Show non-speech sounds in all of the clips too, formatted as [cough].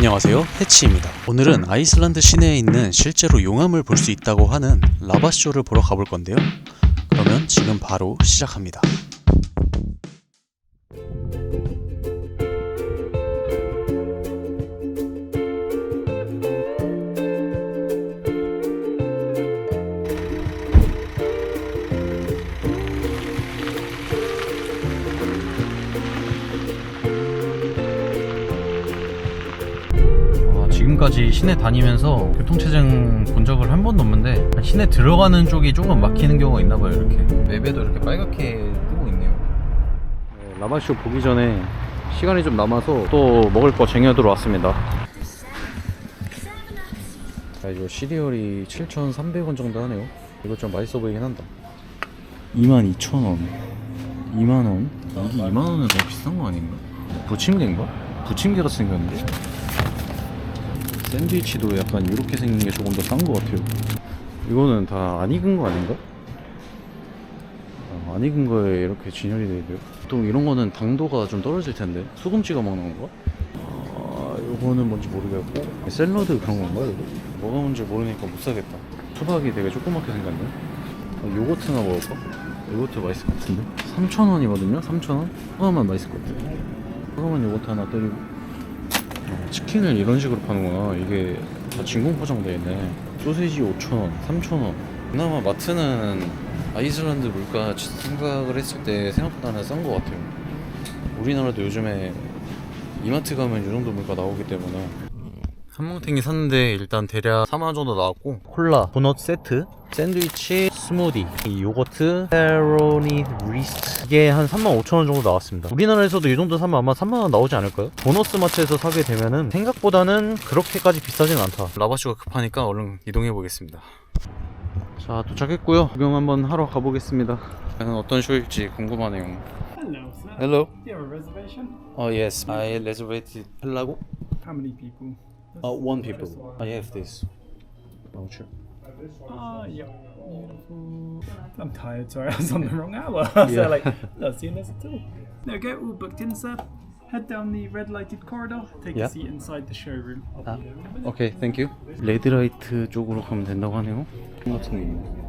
안녕하세요. 해치입니다. 오늘은 아이슬란드 시내에 있는 실제로 용암을 볼 수 있다고 하는 라바쇼를 보러 가볼 건데요. 그러면 지금 바로 시작합니다 지금까지 시내 다니면서 교통체증 본 적을 한 번도 없는데 시내 들어가는 쪽이 조금 막히는 경우가 있나 봐요 이렇게. 맵에도 이렇게 빨갛게 뜨고 있네요. 라마쇼 보기 전에 시간이 좀 남아서 또 먹을 거 쟁여 들어 왔습니다. 자 이거 시리얼이 7,300원 정도 하네요. 이거 좀 맛있어 보이긴 한다. 22,000원. 2만원? 이게 2만원은 너무 비싼 거 아닌가? 부침개인가? 부침개 같이 생겼는데 샌드위치도 약간 이렇게 생긴 게 조금 더 싼 것 같아요. 이거는 다 안 익은 거 아닌가? 아, 안 익은 거에 이렇게 진열이 되어 있고요. 또 이런 거는 당도가 좀 떨어질 텐데 소금 찍어 먹는 건가? 아, 이거는 뭔지 모르겠고 샐러드 그런 건가 이거? 뭐가 뭔지 모르니까 못 사겠다. 수박이 되게 조그맣게 생겼네. 아, 요거트나 먹을까? 요거트 맛있을 것 같은데? 3,000원이거든요? 3,000원? 하나만 맛있을 것 같아요. 하나만 요거트 하나 때리고 어, 치킨을 이런 식으로 파는구나. 이게 다 진공 포장되어 있네. 소세지 5,000원, 3,000원. 그나마 마트는 아이슬란드 물가 생각을 했을 때 생각보다는 싼 것 같아요. 우리나라도 요즘에 이마트 가면 이 정도 물가 나오기 때문에 한뭉탱이 샀는데 일단 대략 4만원 정도 나왔고 콜라, 도넛 세트, 샌드위치, 스무디, 이 요거트, 페로니 리스트 이게 한 35,000원 정도 나왔습니다 우리나라에서도 이 정도 사면 아마 3만 원 나오지 않을까요? 보너스 마트에서 사게 되면은 생각보다는 그렇게까지 비싸진 않다 라바쇼가 급하니까 얼른 이동해 보겠습니다 자 도착했고요 구경 한번 하러 가보겠습니다 어떤 쇼일지 궁금하네요 Hello, sir. Hello Do you have a reservation? Oh yes I reserved 하려고? How many people? Uh, one people I have this voucher Ah, yeah. Beautiful. I'm tired, sorry, [laughs] I was on the wrong hour. [laughs] Yeah. so, like, [laughs] not seeing this at all. There we go, all booked in, sir. Head down the red lighted corridor, take Yeah. a seat inside the showroom. I'll 아, be there in a minute. 오케이, 땡큐. 레드라이트 쪽으로 가면 된다고 하네요. 총 같은 게 있네.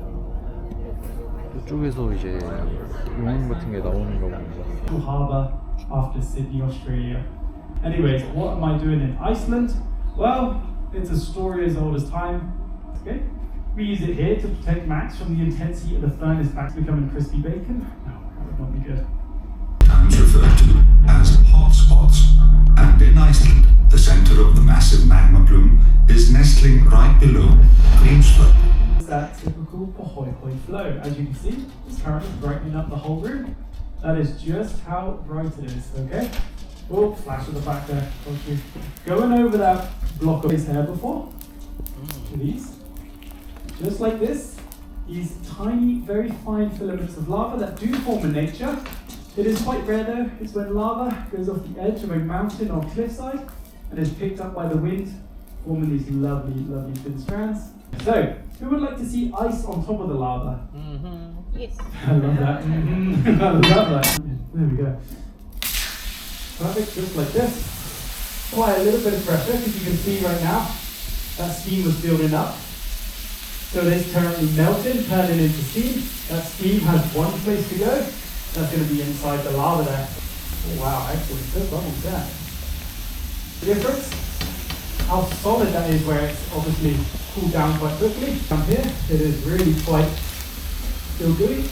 이쪽에서 이제 용암 같은 게 나오는가 봅니다. Harbour after Sydney, Australia. Anyways, what am I doing in Iceland? Well, it's a story as old as time. Okay. We use it here to protect Max from the intense heat of the furnace back to becoming crispy bacon. No, that would not be good. times referred to as hotspots. And in Iceland, the center of the massive magma plume is nestling right below Grímsvötn. It's that typical Pohoi Hoi flow. As you can see, it's currently brightening up the whole room. That is just how bright it is, okay? Oh, flash of the back there. Thank you. Going over that block of his hair before. These. Just like this. These tiny, very fine filaments of lava that do form in nature. It is quite rare though. It's when lava goes off the edge of a mountain or cliffside and is picked up by the wind, forming these lovely, lovely thin strands. So, who would like to see ice on top of the lava? Yes. [laughs] I love that. Mhm. [laughs] I love that. There we go. Perfect, just like this. Apply a little bit of pressure because you can see right now that steam was building up. So it is currently melting, turning into steam. That steam has one place to go. That's going to be inside the lava there. Oh, wow, excellent. Good bubbles there. The difference? How solid that is where it's obviously cooled down quite quickly. Come here, it is really quite still gooey.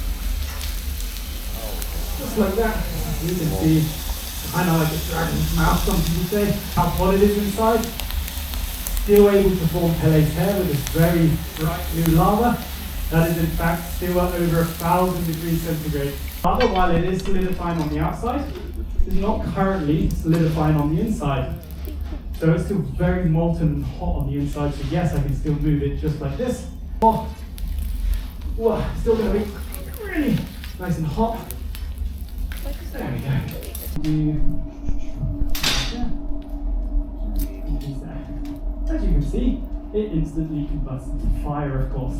Just like that. You can see, kind of like a dragon's mouth, some people say, how hot it is inside. Still able to form Pele's hair with this very bright new lava. That is in fact still at over a thousand degrees centigrade. Lava, while it is solidifying on the outside, is not currently solidifying on the inside. So it's still very molten and hot on the inside. So yes, I can still move it just like this. Oh, Whoa, still gonna be really nice and hot. There we go. As you can see, it instantly combusts into fire, of course.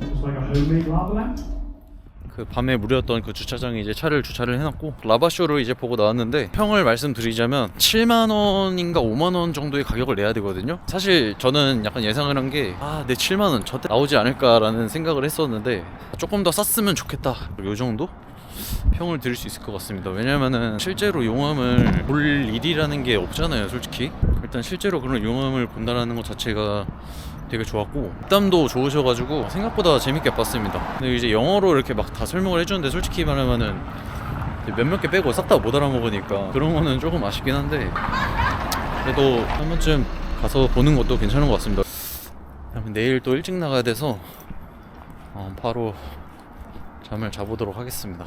Just like a homemade lava lamp. 그 밤에 무료였던 그 주차장에 이제 차를 주차를 해놨고 라바쇼를 이제 보고 나왔는데 평을 말씀드리자면 7만 원인가 5만 원 정도의 가격을 내야 되거든요. 사실 저는 약간 예상을 한 게 아, 내 7만 원 저때 나오지 않을까라는 생각을 했었는데 조금 더 쌌으면 좋겠다. 요 정도? 평을 드릴 수 있을 것 같습니다. 왜냐면은 실제로 용암을 볼 일이라는 게 없잖아요, 솔직히. 일단 실제로 그런 용암을 본다라는 것 자체가 되게 좋았고 입담도 좋으셔가지고 생각보다 재밌게 봤습니다. 근데 이제 영어로 이렇게 막 다 설명을 해주는데 솔직히 말하면은 몇몇 개 빼고 싹 다 못 알아먹으니까 그런 거는 조금 아쉽긴 한데 그래도 한 번쯤 가서 보는 것도 괜찮은 것 같습니다. 내일 또 일찍 나가야 돼서 어, 바로 잠을 자보도록 하겠습니다.